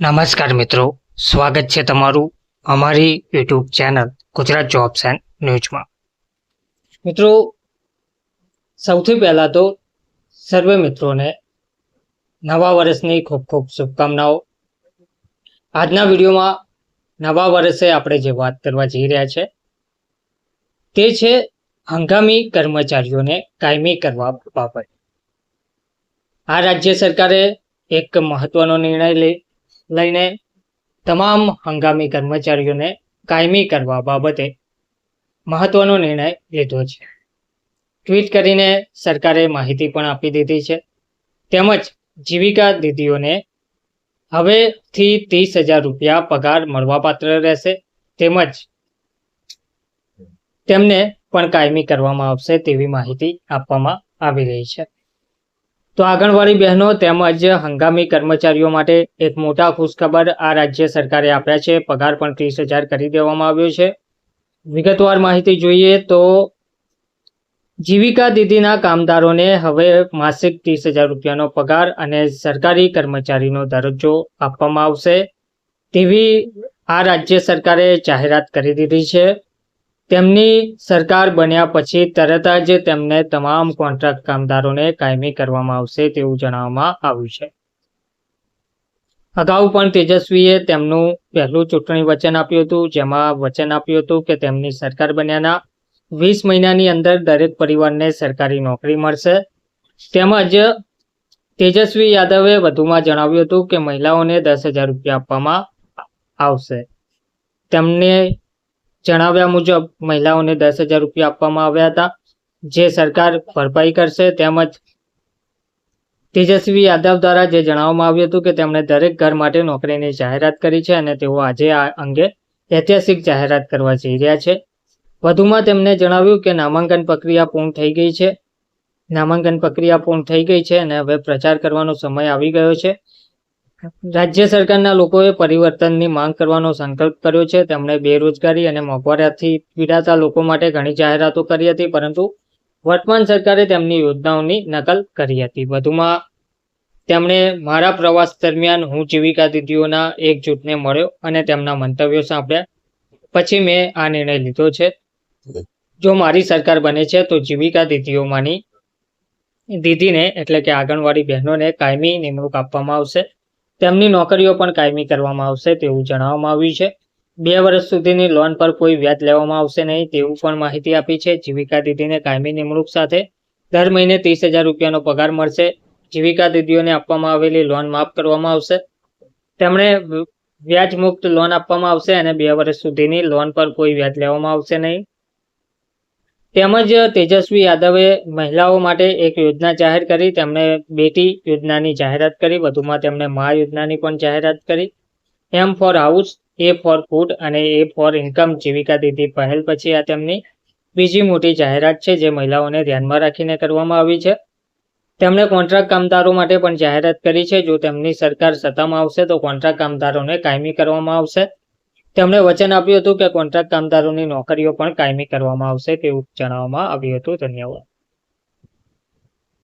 નમસ્કાર મિત્રો, સ્વાગત છે તમારું અમારી YouTube channel Gujarat jobs and ન્યૂઝમાં મિત્રો, સૌથી પહેલાં તો સર્વે મિત્રોને નવા વર્ષની ખૂબ ખૂબ શુભકામનાઓ. આજના વિડીયોમાં નવા વર્ષે આપણે જે વાત કરવા જઈ રહ્યા છે, તે છે હંગામી કર્મચારીઓને કાયમી કરવા બાબત. આ રાજ્ય સરકારે એક મહત્વનો નિર્ણય લઈ લઈને તમામ હંગામી કર્મચારીઓને કાયમી કરવા બાબતે મહત્વનો નિર્ણય લીધો છે. ટ્વીટ કરીને સરકારે માહિતી પણ આપી દીધી છે. તેમજ જીવિકા દીદીઓને હવેથી ત્રીસ હજાર રૂપિયા પગાર મળવાપાત્ર રહેશે. તેમજ તેમને પણ કાયમી કરવામાં આવશે તેવી માહિતી આપવામાં આવી રહી છે. તો આંગણવાડી બહેનો તેમજ હંગામી કર્મચારીઓ માટે એક મોટા ખુશખબર આ રાજ્ય સરકારે આપ્યા છે. પગાર પણ ત્રીસ હજાર કરી દેવામાં આવ્યો છે. વિગતવાર માહિતી જોઈએ તો જીવિકા દીદીના કામદારોને હવે માસિક ત્રીસ હજાર રૂપિયાનો પગાર અને સરકારી કર્મચારીનો દરજ્જો આપવામાં આવશે. તેવી આ રાજ્ય સરકારે જાહેરાત કરી દીધી છે. તેમની સરકાર બન્યા પછી તરત જ તેમને તમામ કોન્ટ્રાક્ટ કામદારોને કાયમી કરવામાં આવશે તેવું જણાવવામાં આવ્યું છે. અગાઉ પણ તેજસ્વીએ તેમનું પહેલું ચૂંટણી વચન આપ્યું હતું, જેમાં વચન આપ્યું હતું કે તેમની સરકાર બન્યાના વીસ મહિનાની અંદર દરેક પરિવારને સરકારી નોકરી મળશે. તેમજ તેજસ્વી યાદવે વધુમાં જણાવ્યું હતું કે મહિલાઓને દસ રૂપિયા આપવામાં આવશે. તેમને જણાવ્યા મુજબ મહિલાઓને દસ હજાર રૂપિયા આપવામાં આવ્યા હતા. જે સરકાર ભરપાઈ કરશે તેમજ તેજસ્વી યાદવ દ્વારા જે જણાવવામાં આવ્યું હતું કે તેમણે દરેક ઘર માટે નોકરીની જાહેરાત કરી છે અને તેઓ આજે આ અંગે ઐતિહાસિક જાહેરાત કરવા જઈ રહ્યા છે. વધુમાં તેમણે જણાવ્યું કે નામાંકન પ્રક્રિયા પૂર્ણ થઈ ગઈ છે. નામાંકન પ્રક્રિયા પૂર્ણ થઈ ગઈ છે અને હવે પ્રચાર કરવાનો સમય આવી ગયો છે. રાજ્ય સરકારના લોકોએ પરિવર્તનની માંગ કરવાનો સંકલ્પ કર્યો છે. તેમણે બેરોજગારી અને મોંઘવારીથી પીડાતા લોકો માટે ઘણી જાહેરાતો કરી હતી, પરંતુ વર્તમાન સરકારે તેમની યોજનાઓની નકલ કરી હતી. વધુમાં, તેમણે, મારા પ્રવાસ દરમિયાન હું જીવિકા દીદીઓના એક જૂથને મળ્યો અને તેમના મંતવ્યો સાંભળ્યા. પછી મેં આ નિર્ણય લીધો છે. જો મારી સરકાર બને છે, તો જીવિકા દીદીઓમાંની દીદીને, એટલે કે આંગણવાડી બહેનોને કાયમી નિમણૂક આપવામાં આવશે. તેમની નોકરીઓ પણ કાયમી કરવામાં આવશે તેવું જણાવવામાં આવ્યું છે. બે વર્ષ સુધીની લોન પર કોઈ વ્યાજ લેવામાં આવશે નહીં તેવું પણ માહિતી આપી છે. જીવિકા દીદીને કાયમી નિમણૂક સાથે દર મહિને ત્રીસ હજાર રૂપિયાનો પગાર મળશે. જીવિકા દીદીઓને આપવામાં આવેલી લોન માફ કરવામાં આવશે. તેમણે વ્યાજ મુક્ત લોન આપવામાં આવશે અને બે વર્ષ સુધીની લોન પર કોઈ વ્યાજ લેવામાં આવશે નહીં. તેમજ તેજસ્વી યાદવે મહિલાઓ માટે એક યોજના જાહેર કરી. તેમણે બેટી યોજનાની જાહેરાત કરી. વધુમાં તેમણે મા યોજનાની પણ જાહેરાત કરી. M for house, A for food અને એ ફોર ઇન્કમ જીવિકા દીધી પહેલ પછી આ તેમની બીજી મોટી જાહેરાત છે જે મહિલાઓને ધ્યાનમાં રાખીને કરવામાં આવી છે. તેમણે કોન્ટ્રાક્ટ કામદારો માટે પણ જાહેરાત કરી છે. જો તેમની સરકાર સત્તામાં આવશે તો કોન્ટ્રાક્ટ કામદારોને કાયમી કરવામાં આવશે. તેમણે વચન આપ્યું હતું કે કોન્ટ્રાક્ટ કામદારોની નોકરીઓ પણ કાયમી કરવામાં આવશે તેવું જણાવવામાં આવ્યું હતું, ધન્યવાદ.